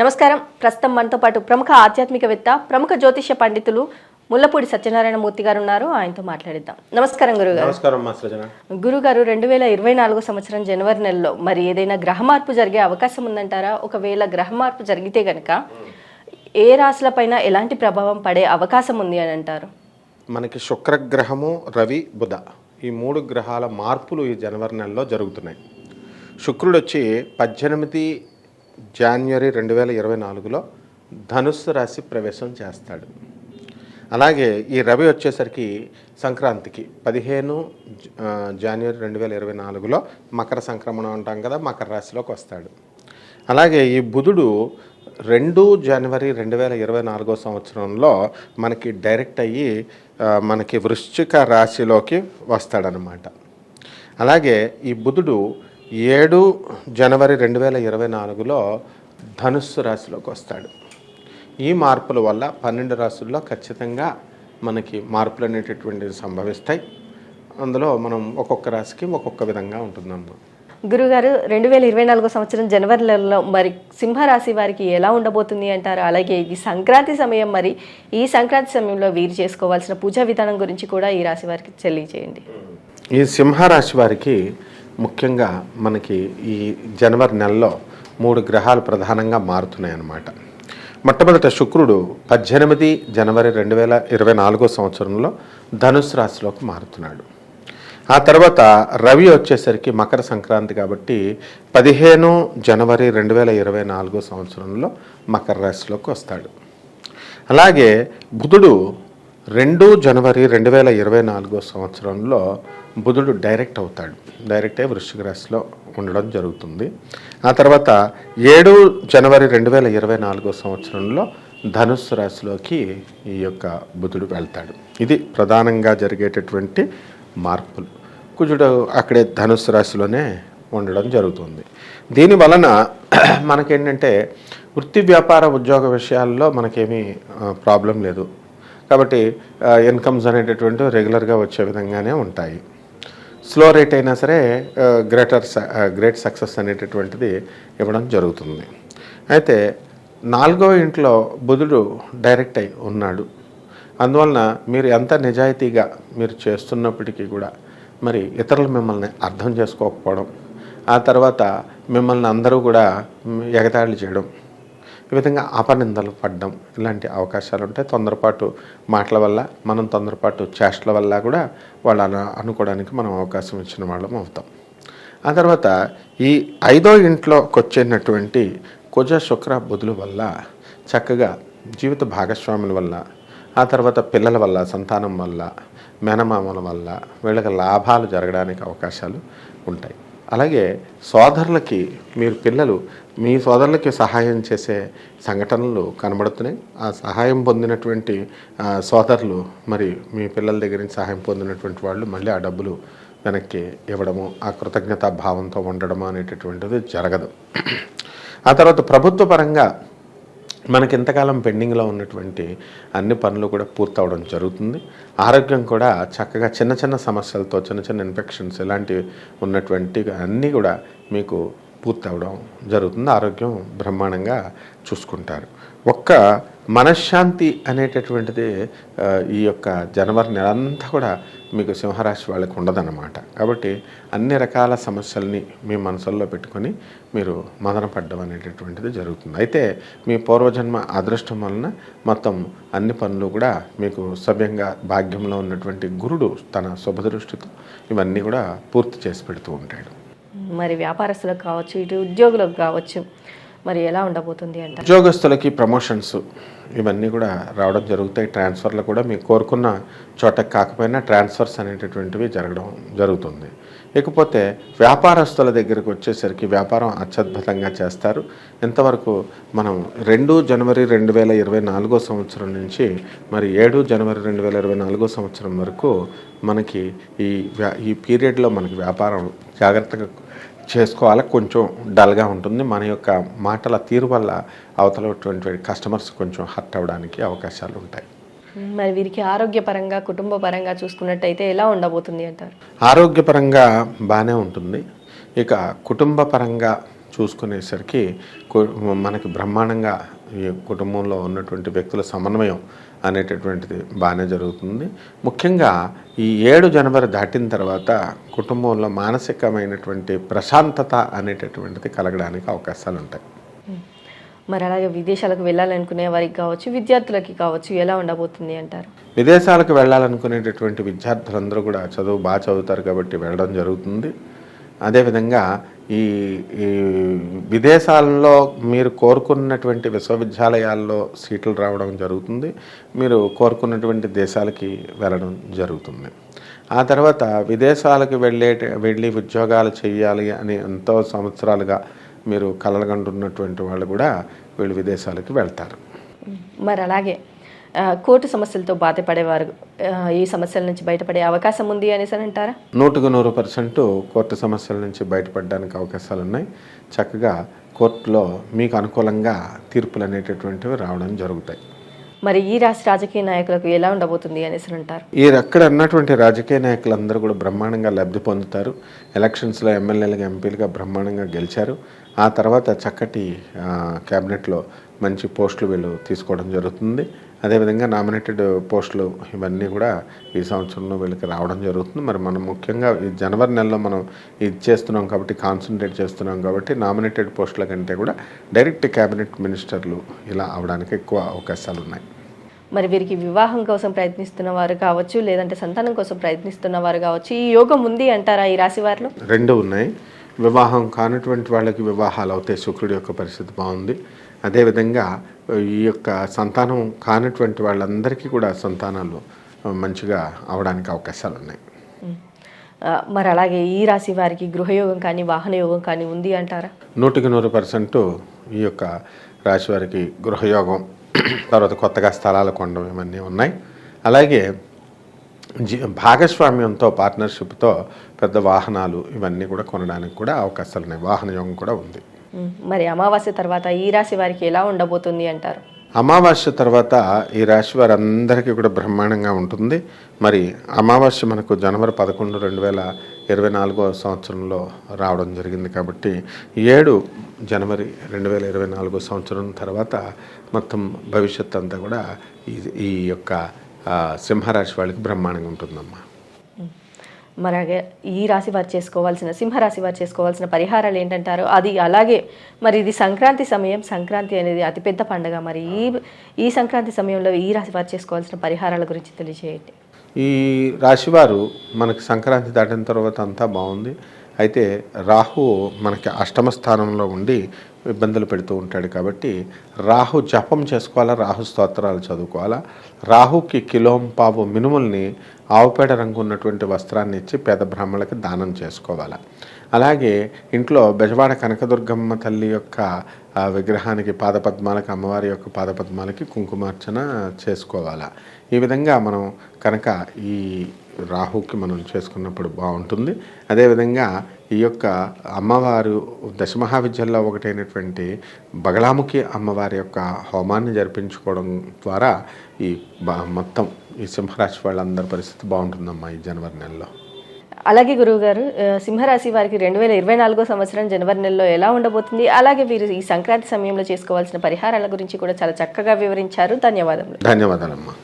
నమస్కారం. ప్రస్తుతం మనతో పాటు ప్రముఖ ఆధ్యాత్మికవేత్త ప్రముఖ జ్యోతిష పండితులు ముల్లపూడి సత్యనారాయణ మూర్తి గారు ఉన్నారు ఆయనతో మాట్లాడిద్దాం. నమస్కారం గురుగారు. నమస్కారం గురుగారు రెండు వేల ఇరవై నాలుగు సంవత్సరం జనవరి నెలలో మరి ఏదైనా గ్రహ మార్పు జరిగే అవకాశం ఉందంటారా? ఒకవేళ గ్రహ మార్పు జరిగితే గనక ఏ రాశులపైన ఎలాంటి ప్రభావం పడే అవకాశం ఉంది అని అంటారు? మనకి శుక్రగ్రహము రవి బుధ ఈ మూడు గ్రహాల మార్పులు ఈ జనవరి నెలలో జరుగుతున్నాయి. శుక్రుడు వచ్చి పద్దెనిమిది జాన్వరి రెండు వేల ఇరవై నాలుగులో ధనుస్సు రాశి ప్రవేశం చేస్తాడు. అలాగే ఈ రవి వచ్చేసరికి సంక్రాంతికి పదిహేను జాన్వరి రెండు వేల ఇరవై నాలుగులో మకర సంక్రమణం అంటాం కదా మకర రాశిలోకి వస్తాడు. అలాగే ఈ బుధుడు రెండు జనవరి రెండు వేల ఇరవై నాలుగో సంవత్సరంలో మనకి డైరెక్ట్ అయ్యి మనకి వృశ్చిక రాశిలోకి వస్తాడనమాట. అలాగే ఈ బుధుడు ఏడు జనవరి రెండు వేల ఇరవై నాలుగులో ధనుస్సు రాశిలోకి వస్తాడు. ఈ మార్పుల వల్ల పన్నెండు రాశుల్లో ఖచ్చితంగా మనకి మార్పులు అనేటటువంటివి సంభవిస్తాయి. అందులో మనం ఒక్కొక్క రాశికి ఒక్కొక్క విధంగా ఉంటుందన్నమాట గురుగారు రెండు వేల ఇరవై నాలుగో సంవత్సరం జనవరి నెలలో మరి సింహరాశి వారికి ఎలా ఉండబోతుంది అంటారు? అలాగే ఇది సంక్రాంతి సమయం మరి ఈ సంక్రాంతి సమయంలో వీరు చేసుకోవాల్సిన పూజా విధానం గురించి కూడా ఈ రాశి వారికి తెలియజేయండి. ఈ సింహరాశి వారికి ముఖ్యంగా మనకి ఈ జనవరి నెలలో మూడు గ్రహాలు ప్రధానంగా మారుతున్నాయి అన్నమాట మొట్టమొదట శుక్రుడు పద్దెనిమిది జనవరి రెండు వేల ఇరవై నాలుగో సంవత్సరంలో ధనుసు రాశిలోకి మారుతున్నాడు. ఆ తర్వాత రవి వచ్చేసరికి మకర సంక్రాంతి కాబట్టి పదిహేను జనవరి రెండు వేల ఇరవై నాలుగో సంవత్సరంలో మకర రాశిలోకి వస్తాడు. అలాగే బుధుడు రెండు జనవరి రెండు వేల ఇరవై నాలుగో సంవత్సరంలో బుధుడు డైరెక్ట్ అవుతాడు. డైరెక్ట్ వృశ్చిక రాశిలో ఉండడం జరుగుతుంది. ఆ తర్వాత ఏడు జనవరి రెండు వేల ఇరవై నాలుగో సంవత్సరంలో ధనుస్సు రాశిలోకి ఈ యొక్క బుధుడు వెళ్తాడు. ఇది ప్రధానంగా జరిగేటటువంటి మార్పులు. కుజుడు అక్కడే ధనుస్సు రాశిలోనే ఉండడం జరుగుతుంది. దీని వలన మనకేంటంటే వృత్తి వ్యాపార ఉద్యోగ విషయాల్లో మనకేమీ ప్రాబ్లం లేదు. కాబట్టి ఇన్కమ్స్ అనేటటువంటి రెగ్యులర్గా వచ్చే విధంగానే ఉంటాయి. స్లో రేట్ అయినా సరే గ్రేటర్ గ్రేట్ సక్సెస్ అనేటటువంటిది ఇవ్వడం జరుగుతుంది. అయితే నాలుగో ఇంట్లో బుధుడు డైరెక్ట్ అయి ఉన్నాడు. అందువలన మీరు ఎంత నిజాయితీగా మీరు చేస్తున్నప్పటికీ కూడా మరి ఇతరులు మిమ్మల్ని అర్థం చేసుకోకపోవడం ఆ తర్వాత మిమ్మల్ని అందరూ కూడా ఎగతాళి చేయడం ఈ విధంగా అపనిందలు పడడం ఇలాంటి అవకాశాలు ఉంటాయి తొందరపాటు మాటల వల్ల మనం తొందరపాటు చేష్టల వల్ల కూడా వాళ్ళు అలా అనుకోవడానికి మనం అవకాశం ఇచ్చిన వాళ్ళం అవుతాం. ఆ తర్వాత ఈ ఐదో ఇంట్లోకి వచ్చేటటువంటి కుజ శుక్ర బుధుల వల్ల చక్కగా జీవిత భాగస్వాముల వల్ల ఆ తర్వాత పిల్లల వల్ల సంతానం వల్ల మేనమామల వల్ల వీళ్ళకి లాభాలు జరగడానికి అవకాశాలు ఉంటాయి. అలాగే సోదరులకి మీరు పిల్లలు మీ సోదరులకి సహాయం చేసే సంఘటనలు కనబడుతున్నాయి. ఆ సహాయం పొందినటువంటి సోదరులు మరి మీ పిల్లల దగ్గర నుంచి సహాయం పొందినటువంటి వాళ్ళు మళ్ళీ ఆ డబ్బులు వెనక్కి ఇవ్వడము ఆ కృతజ్ఞతా భావంతో ఉండడము అనేటటువంటిది జరగదు. ఆ తర్వాత ప్రభుత్వ పరంగా మనకి ఇంతకాలం పెండింగ్లో ఉన్నటువంటి అన్ని పనులు కూడా పూర్తవడం జరుగుతుంది. ఆరోగ్యం కూడా చక్కగా చిన్న చిన్న సమస్యలతో చిన్న చిన్న ఇన్ఫెక్షన్స్ ఇలాంటివి ఉన్నటువంటి అన్నీ కూడా మీకు పూర్తవడం జరుగుతుంది. ఆరోగ్యం బ్రహ్మాండంగా చూసుకుంటారు. ఒక్క మనశ్శాంతి అనేటటువంటిది ఈ యొక్క జనవరి నెలంతా కూడా మీకు సింహరాశి వాళ్ళకి ఉండదన్నమాట. కాబట్టి అన్ని రకాల సమస్యల్ని మీ మనసుల్లో పెట్టుకొని మీరు మదన పడ్డం అనేటటువంటిది జరుగుతుంది. అయితే మీ పూర్వజన్మ అదృష్టం వలన మొత్తం అన్ని పనులు కూడా మీకు సవ్యంగా భాగ్యంలో ఉన్నటువంటి గురుడు తన శుభదృష్టితో ఇవన్నీ కూడా పూర్తి చేసి పెడుతూ ఉంటాడు. మరి వ్యాపారస్తులకు కావచ్చు ఇటు ఉద్యోగులకు కావచ్చు మరి ఎలా ఉండబోతుంది అంటే ఉద్యోగస్తులకి ప్రమోషన్స్ ఇవన్నీ కూడా రావడం జరుగుతాయి. ట్రాన్స్ఫర్లు కూడా మీకు కోరుకున్న చోట కాకపోయినా ట్రాన్స్ఫర్స్ అనేటటువంటివి జరగడం జరుగుతుంది. ఇకపోతే వ్యాపారస్తుల దగ్గరకు వచ్చేసరికి వ్యాపారం అత్యద్భుతంగా చేస్తారు. ఇంతవరకు మనం రెండు జనవరి రెండు వేల ఇరవై నాలుగో సంవత్సరం నుంచి మరి ఏడు జనవరి రెండు వేల ఇరవై నాలుగో సంవత్సరం వరకు మనకి ఈ వ్యా- ఈ పీరియడ్లో మనకి వ్యాపారం జాగ్రత్తగా చేసుకోవాలి. కొంచెం డల్గా ఉంటుంది. మన యొక్క మాటల తీరు వల్ల అవతలటువంటి కస్టమర్స్ కొంచెం హర్ట్ అవ్వడానికి అవకాశాలు ఉంటాయి. మరి వీరికి ఆరోగ్యపరంగా కుటుంబ పరంగా చూసుకున్నట్టయితే ఎలా ఉండబోతుంది అంటారు? ఆరోగ్యపరంగా బాగానే ఉంటుంది. ఇక కుటుంబ పరంగా చూసుకునేసరికి మనకి బ్రహ్మాండంగా ఈ కుటుంబంలో ఉన్నటువంటి వ్యక్తుల సమన్వయం అనేటటువంటిది బాగానే జరుగుతుంది. ముఖ్యంగా ఈ ఏడు జనవరి దాటిన తర్వాత కుటుంబంలో మానసికమైనటువంటి ప్రశాంతత అనేటటువంటిది కలగడానికి అవకాశాలు ఉంటాయి. మరి అలాగే విదేశాలకు వెళ్ళాలనుకునే వారికి కావచ్చు విద్యార్థులకి కావచ్చు ఎలా ఉండబోతుంది అంటారు? విదేశాలకు వెళ్ళాలనుకునేటటువంటి విద్యార్థులందరూ కూడా చదువు బాగా చదువుతారు కాబట్టి వెళ్ళడం జరుగుతుంది. అదేవిధంగా ఈ విదేశాల్లో మీరు కోరుకున్నటువంటి విశ్వవిద్యాలయాల్లో సీట్లు రావడం జరుగుతుంది. మీరు కోరుకున్నటువంటి దేశాలకి వెళ్ళడం జరుగుతుంది. ఆ తర్వాత విదేశాలకు వెళ్ళే వెళ్ళి ఉద్యోగాలు చేయాలి అని ఎంతో సంవత్సరాలుగా మీరు కలగంటున్నటువంటి వాళ్ళు కూడా వీళ్ళు విదేశాలకు వెళ్తారు. మరి అలాగే కోర్టు సమస్యలతో బాధపడేవారు ఈ సమస్యల నుంచి బయటపడే అవకాశం ఉంది అనేసి అని అంటారా? నూటుకు నూరు పర్సెంట్ కోర్టు సమస్యల నుంచి బయటపడడానికి అవకాశాలు ఉన్నాయి. చక్కగా కోర్టులో మీకు అనుకూలంగా తీర్పులు అనేటటువంటివి రావడం జరుగుతాయి. మరి ఈ రాష్ట్ర రాజకీయ నాయకులకు ఎలా ఉండబోతుంది అనేసి అని అంటారు? ఈ అక్కడ ఉన్నటువంటి రాజకీయ నాయకులందరూ కూడా బ్రహ్మాండంగా లబ్ధి పొందుతారు. ఎలక్షన్స్లో ఎమ్మెల్యేలుగా ఎంపీలుగా బ్రహ్మాండంగా గెలిచారు. ఆ తర్వాత చక్కటి క్యాబినెట్లో మంచి పోస్టులు వీళ్ళు తీసుకోవడం జరుగుతుంది. అదేవిధంగా నామినేటెడ్ పోస్టులు ఇవన్నీ కూడా ఈ సంవత్సరంలో వీళ్ళకి రావడం జరుగుతుంది. మరి మనం ముఖ్యంగా ఈ జనవరి నెలలో మనం ఇది చేస్తున్నాం కాబట్టి కాన్సన్ట్రేట్ చేస్తున్నాం కాబట్టి నామినేటెడ్ పోస్టుల కంటే కూడా డైరెక్ట్ క్యాబినెట్ మినిస్టర్లు ఇలా అవడానికి ఎక్కువ అవకాశాలు ఉన్నాయి. మరి వీరికి వివాహం కోసం ప్రయత్నిస్తున్న వారు కావచ్చు లేదంటే సంతానం కోసం ప్రయత్నిస్తున్న వారు కావచ్చు ఈ యోగం ఉంది అంటారా ఈ రాశి వారిలో? రెండు ఉన్నాయి. వివాహం కానటువంటి వాళ్ళకి వివాహాలు అవుతాయి. శుక్రుడి యొక్క పరిస్థితి బాగుంది. అదేవిధంగా ఈ యొక్క సంతానం కానటువంటి వాళ్ళందరికీ కూడా సంతానాలు మంచిగా అవడానికి అవకాశాలు ఉన్నాయి మరి అలాగే ఈ రాశి వారికి గృహయోగం కానీ వాహన యోగం కానీ ఉంది అంటారా? నూటికి నూరు పర్సెంట్ ఈ యొక్క రాశి వారికి గృహయోగం తర్వాత కొత్తగా స్థలాలు కొనడం ఇవన్నీ ఉన్నాయి. అలాగే జీ భాగస్వామ్యంతో పార్ట్నర్షిప్తో పెద్ద వాహనాలు ఇవన్నీ కూడా కొనడానికి కూడా అవకాశాలు ఉన్నాయి వాహన యోగం కూడా ఉంది. మరి అమావాస్య తర్వాత ఈ రాశి వారికి ఎలా ఉండబోతుంది అంటారు? అమావాస్య తర్వాత ఈ రాశి వారందరికీ కూడా బ్రహ్మాండంగా ఉంటుంది. మరి అమావాస్య మనకు జనవరి పదకొండు రెండు వేల ఇరవై నాలుగో సంవత్సరంలో రావడం జరిగింది కాబట్టి ఏడు జనవరి రెండు వేల ఇరవై నాలుగో సంవత్సరం తర్వాత మొత్తం భవిష్యత్ అంతా కూడా ఈ ఈ యొక్క సింహరాశి వాళ్ళకి బ్రహ్మాండంగా ఉంటుందమ్మా. అలాగే ఈ రాశి వారు చేసుకోవాల్సిన సింహరాశి వారు చేసుకోవాల్సిన పరిహారాలు ఏంటంటారు? అది అలాగే మరి ఇది సంక్రాంతి సమయం. సంక్రాంతి అనేది అతిపెద్ద పండుగ. మరి ఈ ఈ సంక్రాంతి సమయంలో ఈ రాశి వారు చేసుకోవాల్సిన పరిహారాల గురించి తెలియజేయండి. ఈ రాశివారు మనకి సంక్రాంతి దాటిన తర్వాత అంతా బాగుంది. అయితే రాహు మనకి అష్టమ స్థానంలో ఉండి ఇబ్బందులు పెడుతూ ఉంటాడు కాబట్టి రాహు జపం చేసుకోవాలా? రాహు స్తోత్రాలు చదువుకోవాలా? రాహుకి కిలోం పావు మినుముల్ని ఆవుపేడ రంగు ఉన్నటువంటి వస్త్రాన్ని ఇచ్చి పేద బ్రాహ్మణులకి దానం చేసుకోవాలా? అలాగే ఇంట్లో బెజవాడ కనకదుర్గమ్మ తల్లి యొక్క విగ్రహానికి పాదపద్మాలకు అమ్మవారి యొక్క పాదపద్మాలకి కుంకుమార్చన చేసుకోవాలా? ఈ విధంగా మనం కనుక ఈ రాహుకి మనం చేసుకున్నప్పుడు బాగుంటుంది. అదేవిధంగా ఈ యొక్క అమ్మవారు దశమహావిద్యల్లో ఒకటైనటువంటి బగలాముఖి అమ్మవారి యొక్క హోమాన్ని జరిపించుకోవడం ద్వారా ఈ బా- మొత్తం ఈ సింహరాశి వాళ్ళందరి పరిస్థితి బాగుంటుందమ్మా ఈ జనవరి నెలలో. అలాగే గురువుగారు సింహరాశి వారికి రెండు వేల ఇరవై నాలుగో సంవత్సరం జనవరి నెలలో ఎలా ఉండబోతుంది? అలాగే వీరు ఈ సంక్రాంతి సమయంలో చేసుకోవాల్సిన పరిహారాల గురించి కూడా చాలా చక్కగా వివరించారు. ధన్యవాదములు. ధన్యవాదాలమ్మా.